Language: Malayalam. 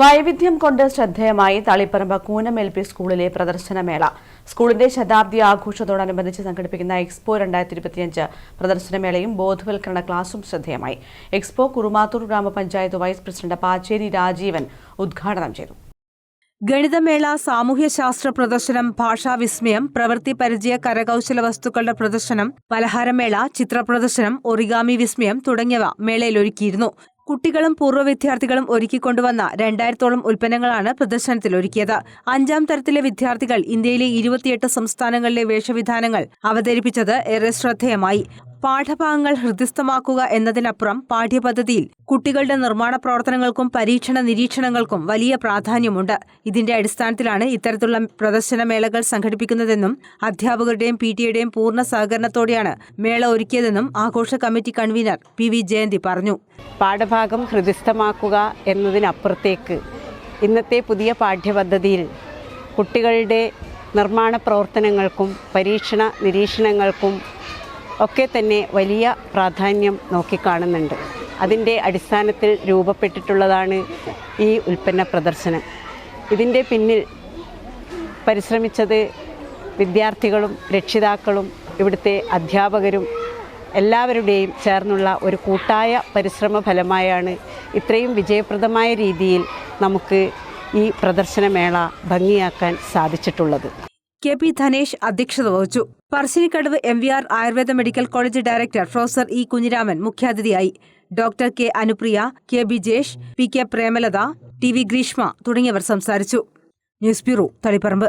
വൈവിധ്യം കൊണ്ട് ശ്രദ്ധേയമായി തളിപ്പറമ്പ് കൂനം എൽ പി സ്കൂളിലെ പ്രദർശനമേള. സ്കൂളിന്റെ ശതാബ്ദി ആഘോഷത്തോടനുബന്ധിച്ച് സംഘടിപ്പിക്കുന്ന എക്സ്പോ രണ്ടായിരത്തി ഇരുപത്തിയഞ്ച് പ്രദർശനമേളയും ബോധവൽക്കരണ ക്ലാസും ശ്രദ്ധേയമായി. എക്സ്പോ കുറുമാത്തൂർ ഗ്രാമപഞ്ചായത്ത് വൈസ് പ്രസിഡന്റ് പാച്ചേരി രാജീവൻ ഉദ്ഘാടനം ചെയ്തു. ഗണിതമേള സാമൂഹ്യശാസ്ത്ര പ്രദർശനം ഭാഷാവിസ്മയം പ്രവൃത്തി പരിചയ കരകൗശല വസ്തുക്കളുടെ പ്രദർശനം പലഹാരമേള ചിത്രപ്രദർശനം ഒറിഗാമി വിസ്മയം തുടങ്ങിയവ മേളയിൽ ഒരുക്കിയിരുന്നു. കുട്ടികളും പൂർവ വിദ്യാർത്ഥികളും ഒരുക്കിക്കൊണ്ടുവന്ന രണ്ടായിരത്തോളം ഉൽപ്പന്നങ്ങളാണ് പ്രദർശനത്തിൽ ഒരുക്കിയത് അഞ്ചാം തരത്തിലെ വിദ്യാർത്ഥികൾ ഇന്ത്യയിലെ ഇരുപത്തിയെട്ട് സംസ്ഥാനങ്ങളിലെ വേഷവിധാനങ്ങൾ അവതരിപ്പിച്ചത് ഏറെ ശ്രദ്ധേയമായി. പാഠഭാഗങ്ങൾ ഹൃദ്യസ്ഥമാക്കുക എന്നതിനപ്പുറം പാഠ്യപദ്ധതിയിൽ കുട്ടികളുടെ നിർമ്മാണ പ്രവർത്തനങ്ങൾക്കും പരീക്ഷണ നിരീക്ഷണങ്ങൾക്കും വലിയ പ്രാധാന്യമുണ്ട്. ഇതിന്റെ അടിസ്ഥാനത്തിലാണ് ഇത്തരത്തിലുള്ള പ്രദർശനമേളകൾ സംഘടിപ്പിക്കുന്നതെന്നും അധ്യാപകരുടെയും പി ടിയുടെയും പൂർണ സഹകരണത്തോടെയാണ് മേള ഒരുക്കിയതെന്നും ആഘോഷ committee convener P V Jayanthi പറഞ്ഞു. പാഠഭാഗം ഹൃദിസ്ഥമാക്കുക എന്നതിനപ്പുറത്തേക്ക് ഇന്നത്തെ പുതിയ പാഠ്യപദ്ധതിയിൽ കുട്ടികളുടെ നിർമ്മാണ പ്രവർത്തനങ്ങൾക്കും പരീക്ഷണ നിരീക്ഷണങ്ങൾക്കും ഒക്കെ തന്നെ വലിയ പ്രാധാന്യം നോക്കിക്കാണുന്നുണ്ട്. അതിന്റെ അടിസ്ഥാനത്തിൽ രൂപപ്പെട്ടിട്ടുള്ളതാണ് ഈ ഉൽപ്പന്ന പ്രദർശനം. ഇതിന്റെ പിന്നിൽ പരിശ്രമിച്ചത് വിദ്യാർത്ഥികളും രക്ഷിതാക്കളും ഇവിടുത്തെ അധ്യാപകരും എല്ലാവരുടെയും ചേർന്നുള്ള ഒരു കൂട്ടായ പരിശ്രമ ഫലമായാണ് ഇത്രയും വിജയപ്രദമായ രീതിയിൽ നമുക്ക് ഈ പ്രദർശനമേള ഭംഗിയാക്കാൻ സാധിച്ചിട്ടുള്ളത്. കെ പി ധനേഷ് അധ്യക്ഷത വഹിച്ചു. Parassinikadavu M V R Ayurveda medical college director professor E Kunhiraman മുഖ്യാതിഥിയായി. Doctor K Anupriya K Bijesh P K Premalatha T V Greeshma തുടങ്ങിയവർ സംസാരിച്ചു. News bureau Taliparamba.